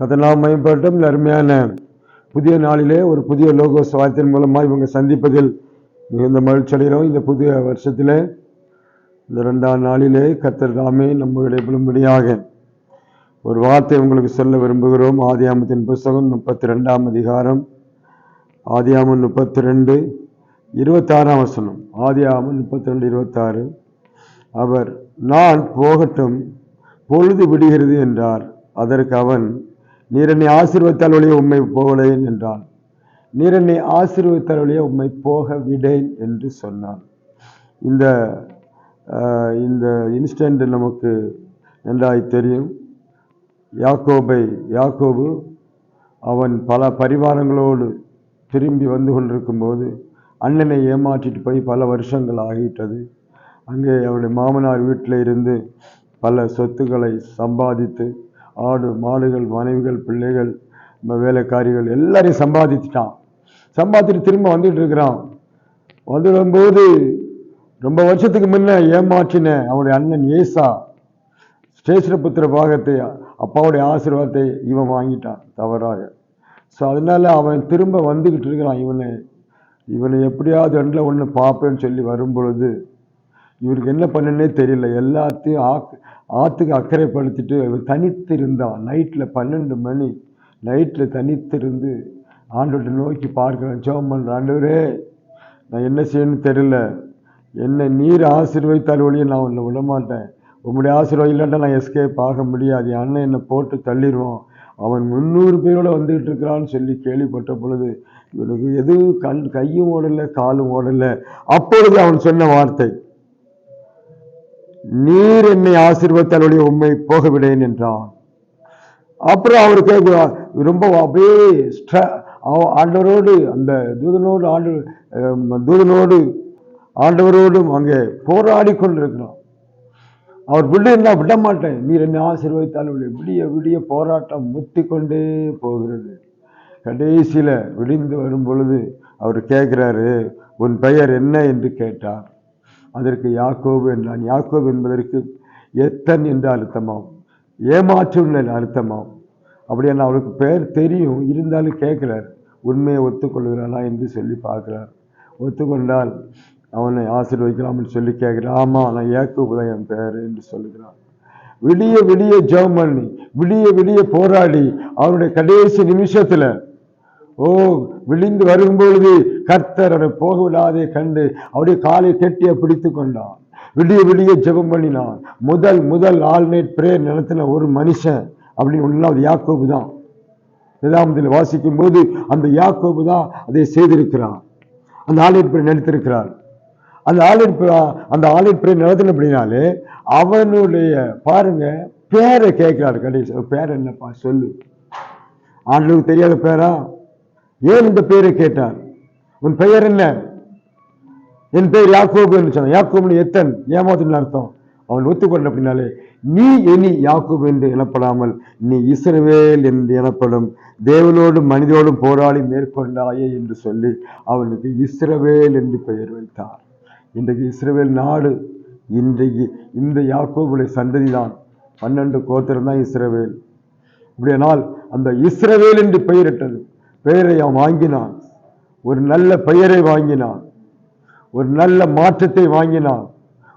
கதனால் மேம்பட்டும் அருமையான புதிய நாளிலே ஒரு புதிய லோகோ வார்த்தையின் மூலமாக இவங்க சந்திப்பதில் மிகுந்த மகிழ்ச்சி அடைகிறோம். இந்த புதிய வருஷத்தில் இந்த ரெண்டாம் நாளிலே கத்தர் தாமே நம்முடைய விழும்படியாக ஒரு வார்த்தை உங்களுக்கு சொல்ல விரும்புகிறோம். ஆதியாமத்தின் புஸ்தகம் முப்பத்தி ரெண்டாம் அதிகாரம் ஆதியாமம் முப்பத்தி ரெண்டு இருபத்தாறாம் வசனம். ஆதியாமம் முப்பத்தி ரெண்டு இருபத்தாறு. அவர் நான் போகட்டும் பொழுது விடுகிறது என்றார். அதற்கு அவன் நீர் என்னை ஆசீர்வத்தால் ஒழிய உம்மை போகலேன் என்றான். நீர் என்னை ஆசீர்வத்தால் ஒழிய உம்மை போக விடேன் என்று சொன்னான். இந்த இந்த இன்ஸ்டன்ட் நமக்கு நன்றாய் தெரியும். யாக்கோபை யாக்கோபு அவன் பல பரிவாரங்களோடு திரும்பி வந்து கொண்டிருக்கும்போது அண்ணனை ஏமாற்றிட்டு போய் பல வருஷங்கள் ஆகிவிட்டது. அங்கே அவருடைய மாமனார் வீட்டில் இருந்து பல சொத்துக்களை சம்பாதித்து ஆடு மாடுகள் மனைவிகள் பிள்ளைகள் நம்ம வேலைக்காரிகள் எல்லாரையும் சம்பாதிச்சிட்டான். சம்பாதிச்சுட்டு திரும்ப வந்துட்டு இருக்கிறான். வந்துடும்போது ரொம்ப வருஷத்துக்கு முன்ன ஏமாற்றின அவனுடைய அண்ணன் ஏசா ஸ்டேஷனபுத்திர பாகத்தை அப்பாவுடைய ஆசீர்வாதத்தை இவன் வாங்கிட்டான் தவறாக. ஸோ அதனால அவன் திரும்ப வந்துக்கிட்டு இருக்கிறான். இவனை இவனை எப்படியாவது ரெண்டில் ஒன்று பார்ப்பேன்னு சொல்லி வரும் பொழுது இவருக்கு என்ன பண்ணுன்னே தெரியல. எல்லாத்தையும் ஆக்கு ஆற்றுக்கு அக்கறைப்படுத்திட்டு இவர் தனித்து இருந்தான் நைட்டில் பன்னெண்டு மணி நைட்டில் தனித்து இருந்து ஆண்டவர்கிட்ட நோக்கி பார்க்குறேன் ஜோம் பண்ணுறேன் ஆண்டவரே நான் என்ன செய்யணும்னு தெரியல. என்னை நீர் ஆசீர்வதித்தால் ஒழிய நான் உன்னை விடமாட்டேன். உங்களுடைய ஆசீர்வாதம் இல்லாட்டா நான் எஸ்கேப் ஆக முடியாது. என் அண்ணன் என்னை போட்டு தள்ளிடுவான் அவன் முந்நூறு பேரோட வந்துகிட்டு இருக்கிறான்னு சொல்லி கேள்விப்பட்ட பொழுது இவனுக்கு எதுவும் கண் கையும் ஓடலை காலும் ஓடலை. அப்பொழுது அவன் சொன்ன வார்த்தை நீர் என்னை ஆசீர்வத்தால் ஒழிய உண்மை போகவிடேன் என்றான். அப்புறம் அவர் கேட்கிறார் ரொம்ப அப்படியே ஆண்டவரோடு அந்த தூதனோடு ஆண்டு தூதனோடு ஆண்டவரோடும் அங்கே போராடி கொண்டிருக்கிறான். அவர் விடுன்னா விட மாட்டேன் நீர் என்னை ஆசீர்வதித்தால் விடிய விடிய போராட்டம் முத்தி கொண்டே போகிறது. கடைசியில் விடிந்து வரும் பொழுது அவர் கேட்குறாரு உன் பெயர் என்ன? என்று கேட்டார். அதற்கு யாக்கோபு என்றான். யாக்கோபு என்பதற்கு எத்தன் என்று அர்த்தமாகும் ஏமாற்றும் என்று அர்த்தமாகும் அப்படியான அவருக்கு பெயர் தெரியும். இருந்தாலும் கேட்குறார். உண்மையை ஒத்துக்கொள்கிறானா என்று சொல்லி பார்க்குறார். ஒத்துக்கொண்டால் அவனை ஆசீர்வதிக்கலாம்னு சொல்லி கேட்குறான் ஆமாம் நான் யாக்கோபு தான் என் பெயர் என்று சொல்லுகிறான் விடிய விடிய ஜெர்மனி விடிய விடிய போராடி அவருடைய கடைசி நிமிஷத்தில் ஓ விழிந்து வரும்பொழுது கர்த்தர் அவரை போக விடாதே கண்டு அவருடைய காலை கெட்டிய பிடித்து கொண்டான். விடிய விடிய ஜெபம் பண்ணினான். முதல் முதல் ஆல்நைட் பிரேயர் நடத்தின ஒரு மனுஷன் அப்படின்னு ஒன்றாவது யாக்கோபு தான். வேதாமத்தில் வாசிக்கும் போது அந்த யாக்கோபு தான் அதை செய்திருக்கிறான். அந்த ஆலயட் பிரேயர் நடத்திருக்கிறார். அந்த ஆலயட் அந்த ஆலயட் பிரேயர் நடத்தினபடினாலே அவனுடைய பாருங்க பேரை கேட்கிறார் கடைசி பேர் என்னப்பா? சொல்லு. ஆண்டவருக்கு தெரியாத பேரா? ஏன் இந்த பெயரை கேட்டார்? உன் பெயர் என்ன? என் பெயர் யாக்கோபு என்று சொன்னான் யாக்கோபு எத்தன்? ஏமாத்துன்னு அர்த்தம்? அவன் ஒத்துக்கொண்ட அப்படின்னாலே நீ இனி யாக்கோபு என்று எனப்படாமல் நீ இஸ்ரவேல் என்று எனப்படும் தேவனோடும் மனிதோடும் போராடி மேற்கொண்டாயே என்று சொல்லி அவனுக்கு இஸ்ரவேல் என்று பெயர் வைத்தார். இன்றைக்கு இஸ்ரவேல் நாடு இன்றைக்கு இந்த யாக்கோபுடைய சந்ததி தான் பன்னெண்டு கோத்திரம் தான் இஸ்ரவேல். இப்படியானால் அந்த இஸ்ரவேல் என்று பெயரிட்டது. பெயரை அவன் வாங்கினான். ஒரு நல்ல பெயரை வாங்கினான். ஒரு நல்ல மாற்றத்தை வாங்கினான்.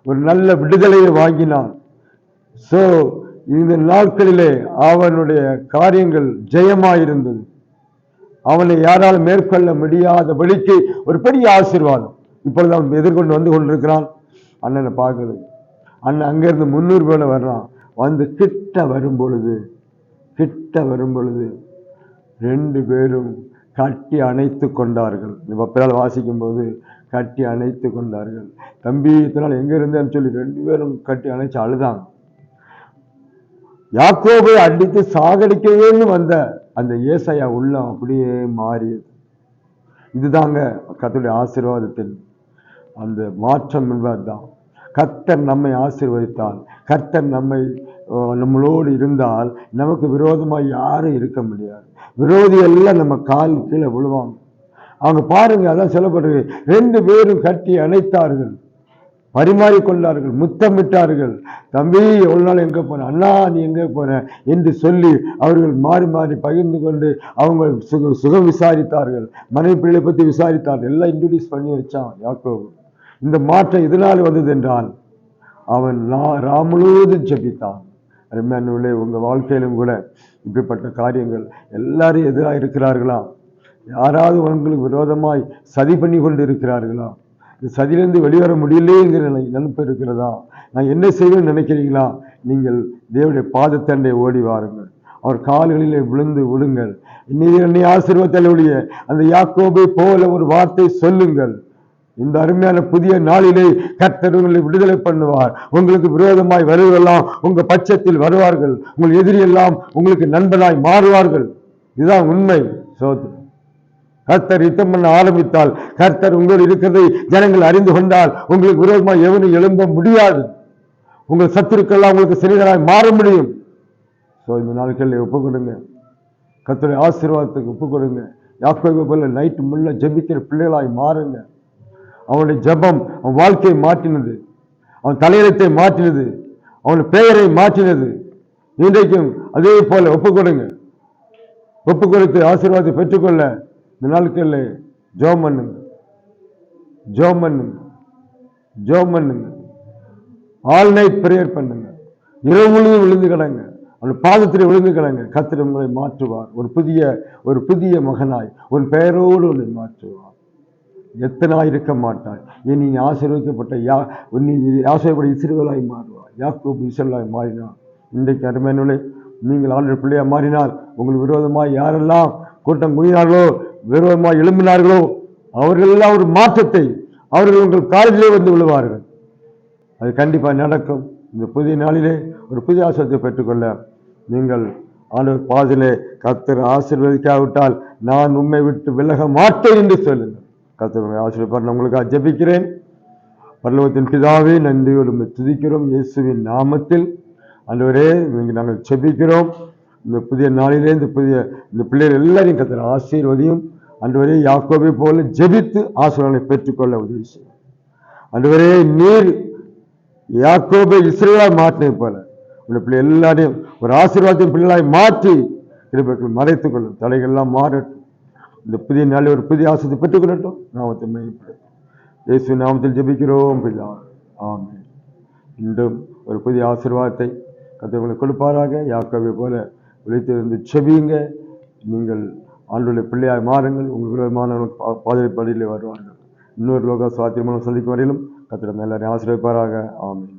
ஒரு நல்ல விடுதலையை வாங்கினான். ஸோ இந்த நாட்களிலே அவனுடைய காரியங்கள் ஜெயமாயிருந்தது. அவனை யாராலும் மேற்கொள்ள முடியாதபடிக்கு ஒரு பெரிய ஆசீர்வாதம் இப்பொழுது அவன் எதிர்கொண்டு வந்து கொண்டிருக்கிறான். அண்ணனை பார்க்குது. அண்ணன் அங்கேருந்து முன்னூறு பேர் வர்றான். வந்து கிட்ட வரும் பொழுது கிட்ட வரும் பொழுது ரெண்டு பேரும் கட்டி அணைத்து கொண்டார்கள். இந்த பிறால் வாசிக்கும் போது கட்டி அணைத்து கொண்டார்கள். தம்பி இத்தனால் எங்கே இருந்தேன்னு சொல்லி ரெண்டு பேரும் கட்டி அணைச்சு அழுதாங்க யாக்கோபை அடித்து சாகடிக்கவே வந்த அந்த ஏசையா உள்ளம் அப்படியே மாறியது. இதுதாங்க கத்துடைய ஆசீர்வாதத்தின் அந்த மாற்றம் என்பதுதான். கர்த்தர் நம்மை ஆசீர்வதித்தால் கர்த்தர் நம்மை நம்மளோடு இருந்தால் நமக்கு விரோதமாக யாரும் இருக்க முடியாது. விரோதி எல்லாம் நம்ம கால் கீழே விழுவாங்க. அவங்க பாருங்கள் அதான் சொல்லப்படுறது ரெண்டு பேரும் கட்டி அணைத்தார்கள். பரிமாறிக்கொண்டார்கள் முத்தமிட்டார்கள். தம்பி எவ்வளோ நாள் எங்கே போன அண்ணா நீ எங்கே போன என்று சொல்லி அவர்கள் மாறி மாறி பகிர்ந்து கொண்டு அவங்க சுக சுகம் விசாரித்தார்கள். மனைவி பிள்ளை பற்றி விசாரித்தார்கள். எல்லாம் இன்ட்ரடியூஸ் பண்ணி வச்சான் யாக்கோபு. இந்த மாற்றம் எதனால் வந்தது என்றால் அவன் ரா முழுவதும் ஜெபித்தான். அருமையானவர்களே உங்கள் வாழ்க்கையிலும் கூட இப்படிப்பட்ட காரியங்கள் எல்லாரும் எதிராக இருக்கிறார்களா? யாராவது உங்களுக்கு விரோதமாய் சதி பண்ணி கொண்டு இருக்கிறார்களா இந்த சதியிலேருந்து வெளிவர முடியலையேங்கிற நிலை நினைப்பு இருக்கிறதா? நான் என்ன செய்வேன்னு நினைக்கிறீங்களா? நீங்கள் தேவனுடைய பாதத்தண்டை ஓடி வாருங்கள். அவர் கால்களிலே விழுந்து விடுங்கள். நீர் என்னை ஆசீர்வத்தில் அந்த யாக்கோபை போல ஒரு வார்த்தை சொல்லுங்கள். இந்த அருமையான புதிய நாளிலே கர்த்தர் உங்களை விடுதலை பண்ணுவார். உங்களுக்கு விரோதமாய் வருவதெல்லாம் உங்க பட்சத்தில் வருவார்கள். உங்கள் எதிரி எல்லாம் உங்களுக்கு நண்பனாய் மாறுவார்கள். இதுதான் உண்மை. சோதனை கர்த்தர் யுத்தம் பண்ண ஆரம்பித்தால் கர்த்தர் உங்கள் இருக்கிறதை ஜனங்கள் அறிந்து கொண்டால் உங்களுக்கு விரோதமாய் எவனும் எழும்ப முடியாது. உங்கள் சத்துருக்கெல்லாம் உங்களுக்கு சிறிதராய் மாற முடியும். ஸோ இந்த நாட்களில் ஒப்பு கொடுங்க. கர்த்தருடைய ஆசீர்வாதத்துக்கு ஒப்பு கொடுங்க. யாக்கோபை போல நைட்டு முள்ள ஜெபிக்கிற பிள்ளைகளாய் மாறுங்க. அவனுடைய ஜெபம் அவன் வாழ்க்கையை மாற்றினது. அவன் தலையெழுத்தை மாற்றினது. அவன் பெயரை மாற்றினது. இன்றைக்கும் அதே போல ஒப்பு கொடுங்க ஒப்பு கொடுத்து ஆசீர்வாதத்தை பெற்றுக்கொள்ள இந்த நாட்களில் ஜோம் பண்ணுங்க. ஜோம் பண்ணுங்க. ஜோம் பண்ணுங்க. ஆல் நைட் ப்ரேயர் பண்ணுங்க. இரவு முழுவதும் விழுந்து கிடங்க. அவன் பாதத்தில் விழுந்து கிடங்க. கத்திர உங்களை மாற்றுவார். ஒரு புதிய ஒரு புதிய மகனாய். உன் பெயரோடு உன்னை மாற்றுவார். எத்தனாய் இருக்க மாட்டாய்? ஏன் நீ ஆசீர்வதிக்கப்பட்ட யா நீ ஆசைப்பட இஸ்ரவேலாய் மாறுவாய் யாக்கோபு இசலாய் மாறினார். இன்றைக்கு அருமையானவர்களே நீங்கள் ஆண்டு பிள்ளையாக மாறினால் உங்களுக்கு விரோதமாக யாரெல்லாம் கூட்டம் குனினார்களோ விரோதமாக எழும்பினார்களோ அவர்களெல்லாம் ஒரு மாற்றத்தை அவர்கள் உங்கள் காலிலே வந்து விழுவார்கள். அது கண்டிப்பாக நடக்கும். இந்த புதிய நாளிலே ஒரு புதிய ஆசிரியத்தை பெற்றுக்கொள்ள நீங்கள் ஆண்டவர் பாதிலே கர்த்தர் ஆசீர்வதிக்காவிட்டால் நான் உண்மை விட்டு விலக மாட்டேன் என்று சொல்லுங்கள். கத்தவங்களை உங்களை ஆசீர்வாதம் உங்களுக்காக ஜெபிக்கிறேன். பரலோகத்தின் பிதாவே நன்றியோடு துதிக்கிறோம். இயேசுவின் நாமத்தில். அன்றுவரே இங்கே நாங்கள் ஜெபிக்கிறோம். இந்த புதிய நாளிலே இந்த புதிய இந்த பிள்ளைகள் எல்லாரையும் கர்த்தர் ஆசீர்வதியும். அன்றுவரே யாக்கோபை போல ஜெபித்து ஆசீர்வாதங்களை பெற்றுக்கொள்ள உதவி செய்யும். அன்றுவரே நீர் யாக்கோபை இஸ்ரேலாய் மாற்றினது போல உள்ள பிள்ளை எல்லாரையும் ஒரு ஆசீர்வாதத்தின் பிள்ளைகளாய் மாற்றி கிருபைக்குள் மறைத்துக் கொள்ளும். தலைகள்லாம் மாறட்டும். இந்த புதிய நாளில் ஒரு புதிய ஆசத்தை பெற்றுக்கொள்ளட்டும். நாமத்தை மையப்படுத்தும் இயேசு நாமத்தில் ஜெபிக்கிறோம் பிள்ளா ஆமே இன்றும் ஒரு புதிய ஆசீர்வாதத்தை கத்தவங்களை கொடுப்பாராக. யாக்கோவை போல விழித்திருந்து செபியுங்க. நீங்கள் ஆண்டுள்ள பிள்ளையாக மாறுங்கள். உங்கள் மாணவர்கள் பாதுகாப்படியில் வருவார்கள். இன்னொரு லோக சாத்தியமான சந்திக்கும் வரையிலும் கத்திரம் எல்லாரையும் ஆசிரியப்பாராக ஆமென்.